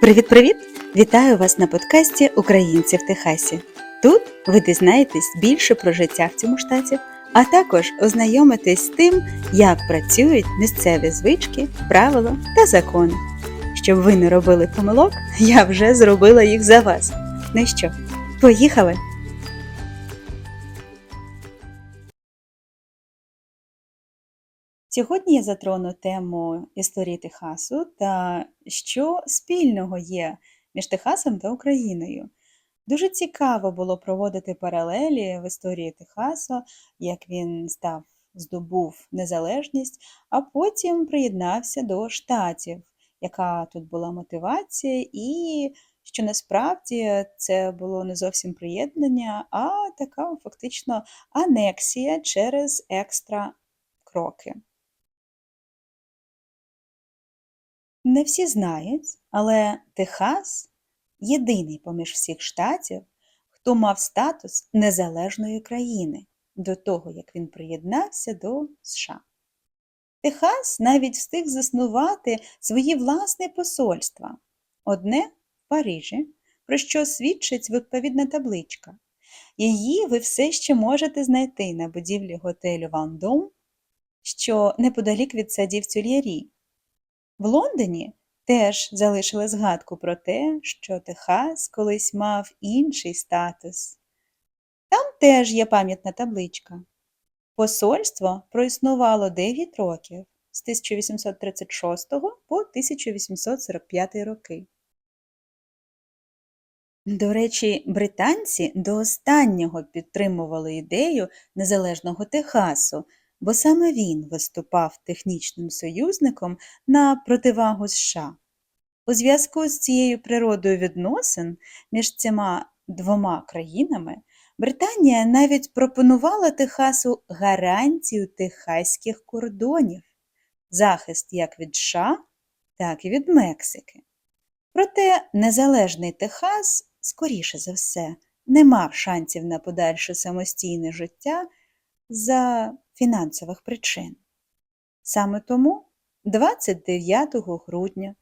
Привіт-привіт! Вітаю вас на подкасті Українці в Техасі. Тут ви дізнаєтесь більше про життя в цьому штаті, а також ознайомитесь з тим, як працюють місцеві звички, правила та закони. Щоб ви не робили помилок, я вже зробила їх за вас. Ну що, поїхали! Сьогодні я затрону тему історії Техасу та що спільного є між Техасом та Україною. Дуже цікаво було проводити паралелі в історії Техасу, як він став, здобув незалежність, а потім приєднався до штатів, яка тут була мотивація, і що насправді це було не зовсім приєднання, а така фактично анексія через екстра кроки. Не всі знають, але Техас єдиний поміж всіх штатів, хто мав статус незалежної країни до того, як він приєднався до США. Техас навіть встиг заснувати свої власне посольства. Одне в Парижі, про що свідчить відповідна табличка. Її ви все ще можете знайти на будівлі готелю Вандом, що неподалік від садів Тюльєрі. В Лондоні теж залишили згадку про те, що Техас колись мав інший статус. Там теж є пам'ятна табличка. Посольство проіснувало 9 років з 1836 по 1845 роки. До речі, британці до останнього підтримували ідею незалежного Техасу, бо саме він виступав технічним союзником на противагу США. У зв'язку з цією природою відносин між цими двома країнами Британія навіть пропонувала Техасу гарантію техаських кордонів, захист як від США, так і від Мексики. Проте незалежний Техас, скоріше за все, не мав шансів на подальше самостійне життя за фінансових причин. Саме тому 29 грудня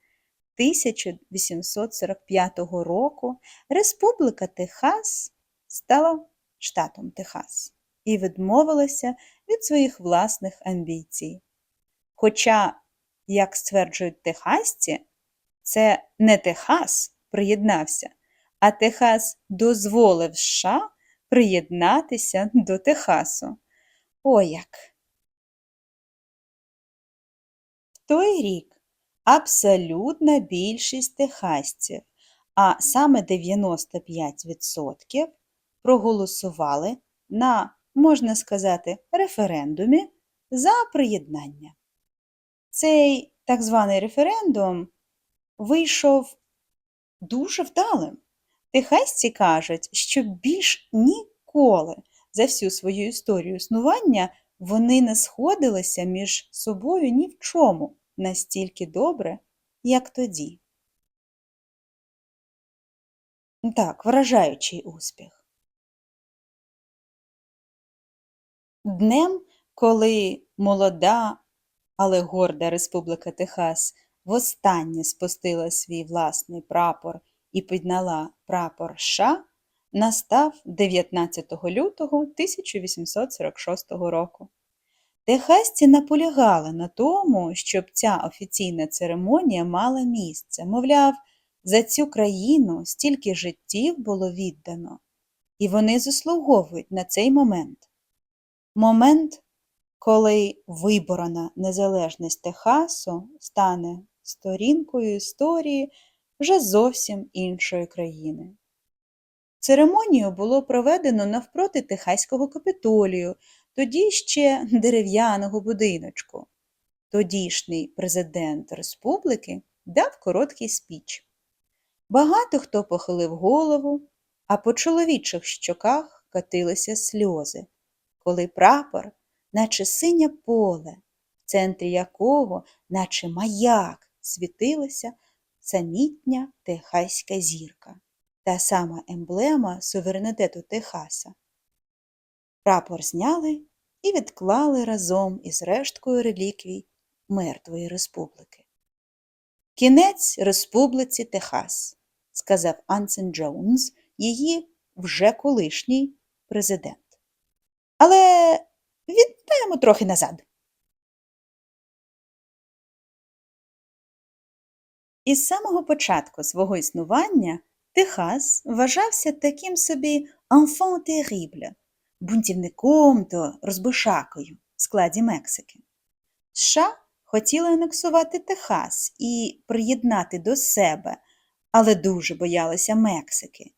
1845 року Республіка Техас стала штатом Техас і відмовилася від своїх власних амбіцій. Хоча, як стверджують техасці, це не Техас приєднався, а Техас дозволив США приєднатися до Техасу. О як! В той рік абсолютна більшість техасців, а саме 95% проголосували на, можна сказати, референдумі за приєднання. Цей так званий референдум вийшов дуже вдалим. Техасці кажуть, що більш ніколи за всю свою історію існування вони не сходилися між собою ні в чому настільки добре, як тоді. Так, вражаючий успіх. Днем, коли молода, але горда Республіка Техас востаннє спустила свій власний прапор і підняла прапор США, настав 19 лютого 1846 року. Техасці наполягали на тому, щоб ця офіційна церемонія мала місце. Мовляв, за цю країну стільки життів було віддано, і вони заслуговують на цей момент. Момент, коли виборона незалежність Техасу стане сторінкою історії вже зовсім іншої країни. Церемонію було проведено навпроти Техаського капітолію, тоді ще дерев'яного будиночку. Тодішній президент республіки дав короткий спіч. Багато хто похилив голову, а по чоловічих щоках катилися сльози, коли прапор, наче синє поле, в центрі якого, наче маяк, світилася самітня техаська зірка, та сама емблема суверенітету Техаса. Прапор зняли і відклали разом із решткою реліквій мертвої республіки. Кінець Республіці Техас, сказав Ансен Джонс, її вже колишній президент. Але віддаємо трохи назад. Із самого початку свого існування Техас вважався таким собі enfant terrible, бунтівником та розбишакою в складі Мексики. США хотіли анексувати Техас і приєднати до себе, але дуже боялися Мексики.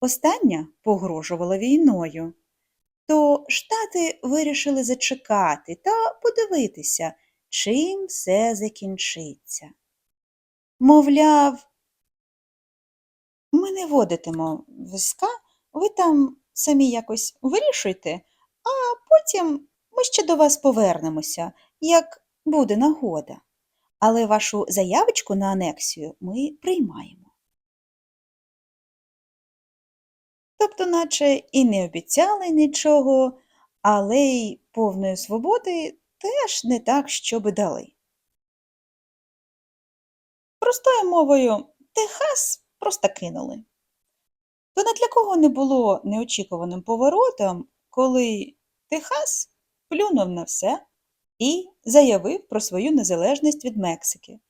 Остання погрожувала війною. То штати вирішили зачекати та подивитися, чим все закінчиться. Мовляв, ми не водитимо війська, ви там самі якось вирішуйте, а потім ми ще до вас повернемося, як буде нагода. Але вашу заявочку на анексію ми приймаємо. Тобто, наче і не обіцяли нічого, але й повної свободи теж не так, щоби дали. Простою мовою, Техас просто кинули. То не для кого не було неочікуваним поворотом, коли Техас плюнув на все і заявив про свою незалежність від Мексики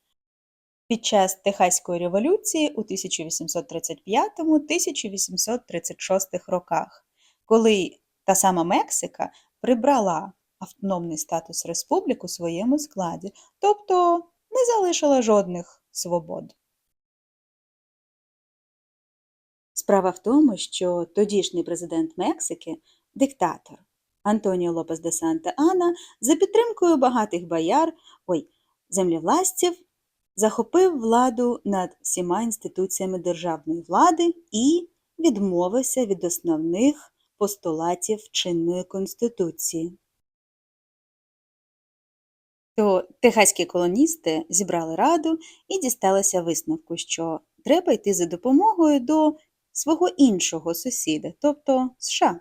під час Техаської революції у 1835-1836 роках, коли та сама Мексика прибрала автономний статус республік у своєму складі, тобто не залишила жодних свобод. Справа в тому, що тодішній президент Мексики, диктатор Антоніо Лопес де Санта Ана, за підтримкою багатих бояр, ой, землевластів, захопив владу над всіма інституціями державної влади і відмовився від основних постулатів чинної конституції. То техаські колоністи зібрали раду і дісталися висновку, що треба йти за допомогою до свого іншого сусіда, тобто США.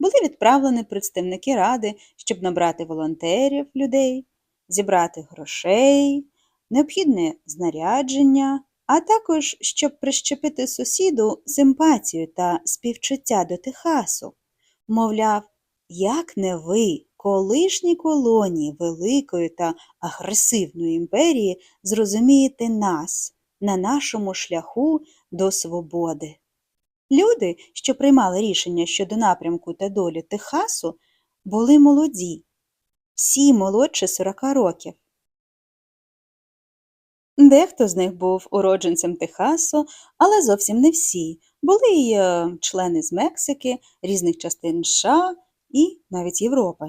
Були відправлені представники ради, щоб набрати волонтерів людей, зібрати грошей, необхідне знарядження, а також щоб прищепити сусіду симпатію та співчуття до Техасу. Мовляв, як не ви, колишні колонії великої та агресивної імперії, зрозумієте нас на нашому шляху до свободи. Люди, що приймали рішення щодо напрямку та долі Техасу, були молоді, всі молодше 40 років. Дехто з них був уродженцем Техасу, але зовсім не всі. Були й е, члени з Мексики, різних частин США і навіть Європи.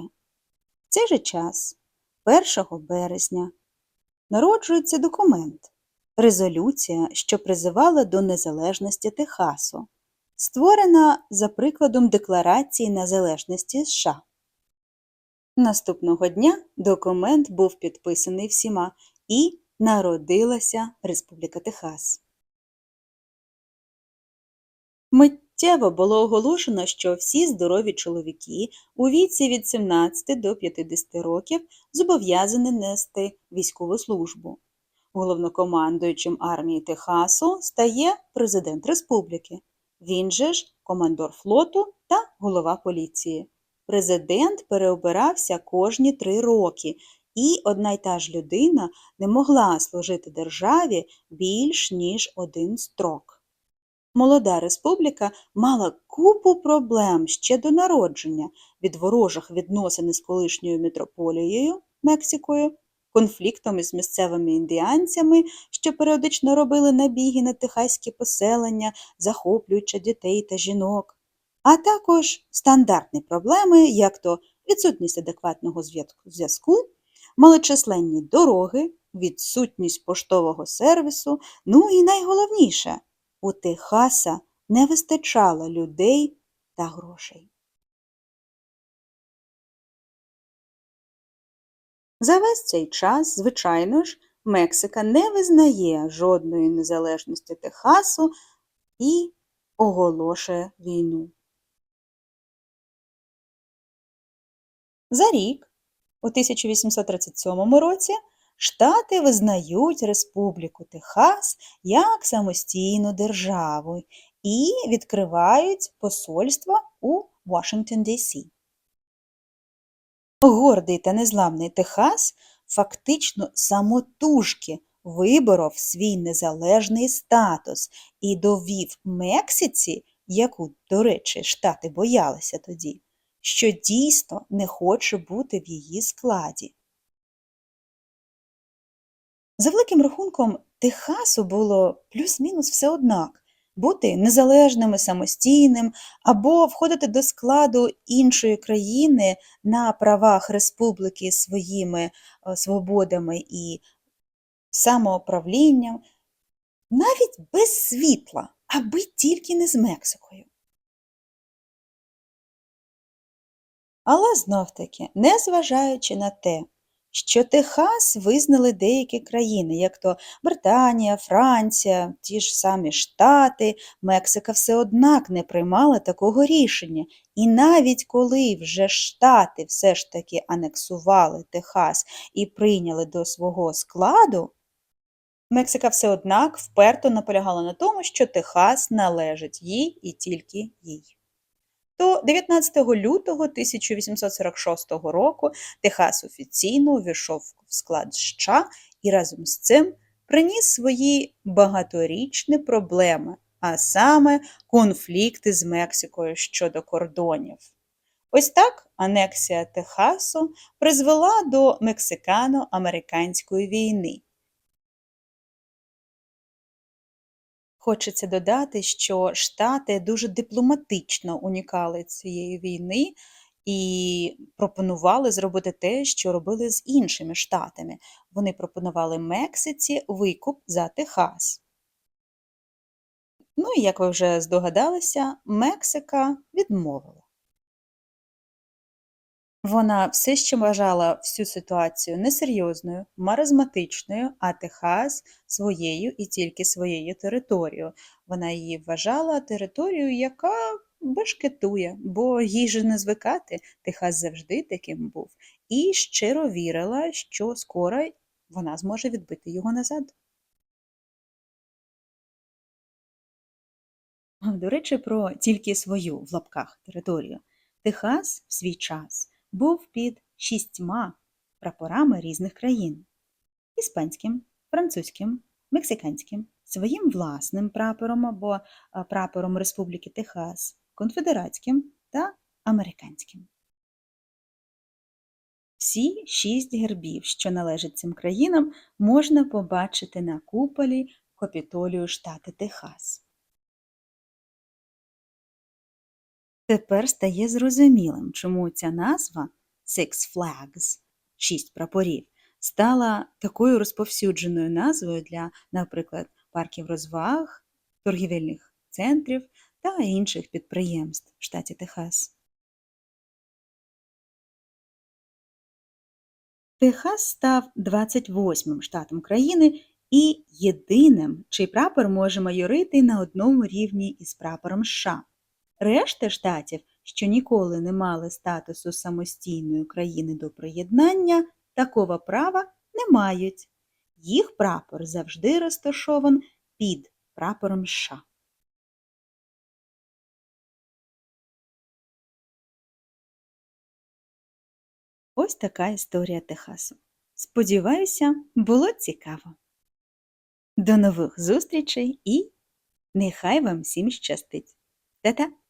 В цей же час, 1 березня, народжується документ резолюція, що призивала до незалежності Техасу, створена за прикладом Декларації незалежності США. Наступного дня документ був підписаний всіма і народилася Республіка Техас. Миттєво було оголошено, що всі здорові чоловіки у віці від 17 до 50 років зобов'язані нести військову службу. Головнокомандуючим армії Техасу стає президент республіки, він же ж командор флоту та голова поліції. Президент переобирався кожні три роки, і одна й та ж людина не могла служити державі більш ніж один строк. Молода республіка мала купу проблем ще до народження від ворожих відносин із колишньою метрополією Мексикою, конфліктом із місцевими індіанцями, що періодично робили набіги на техаські поселення, захоплюючи дітей та жінок, а також стандартні проблеми, як то відсутність адекватного зв'язку, малочисленні дороги, відсутність поштового сервісу, ну і найголовніше у Техаса не вистачало людей та грошей. За весь цей час, звичайно ж, Мексика не визнає жодної незалежності Техасу і оголошує війну. За рік, у 1837 році, Штати визнають Республіку Техас як самостійну державу і відкривають посольство у Вашингтон Ді-Сі. Гордий та незламний Техас фактично самотужки виборов свій незалежний статус і довів Мексиці, яку, до речі, штати боялися тоді, що дійсно не хоче бути в її складі. За великим рахунком, Техасу було плюс-мінус все однак бути незалежним і самостійним або входити до складу іншої країни на правах республіки своїми е, свободами і самоуправлінням, навіть без світла, аби тільки не з Мексикою. Але знов-таки, незважаючи на те, що Техас визнали деякі країни, як то Британія, Франція, ті ж самі Штати, Мексика все однак не приймала такого рішення. І навіть коли вже Штати все ж таки анексували Техас і прийняли до свого складу, Мексика все однак вперто наполягала на тому, що Техас належить їй і тільки їй то 19 лютого 1846 року Техас офіційно увійшов в склад США і разом з цим приніс свої багаторічні проблеми, а саме конфлікти з Мексикою щодо кордонів. Ось так анексія Техасу призвела до мексикано-американської війни. Хочеться додати, що Штати дуже дипломатично унікали цієї війни і пропонували зробити те, що робили з іншими штатами. Вони пропонували Мексиці викуп за Техас. Ну і як ви вже здогадалися, Мексика відмовила. Вона все ще вважала всю ситуацію несерйозною, маразматичною, а Техас своєю і тільки своєю територією. Вона її вважала територією, яка бешкетує, бо їй же не звикати, Техас завжди таким був, і щиро вірила, що скоро вона зможе відбити його назад. До речі, про тільки свою в лапках територію. Техас свій час був під шістьма прапорами різних країн іспанським, французьким, мексиканським, своїм власним прапором або прапором Республіки Техас, конфедератським та американським. Всі шість гербів, що належать цим країнам, можна побачити на куполі Капітолію штату Техас. Тепер стає зрозумілим, чому ця назва Six Flags шість прапорів стала такою розповсюдженою назвою для, наприклад, парків розваг, торгівельних центрів та інших підприємств в штаті Техас. Техас став 28-м штатом країни і єдиним, чий прапор може майорити на одному рівні із прапором США. Решта штатів, що ніколи не мали статусу самостійної країни до приєднання, такого права не мають. Їх прапор завжди розташован під прапором США. Ось така історія Техасу. Сподіваюся, було цікаво. До нових зустрічей і нехай вам всім щастить! Та-та!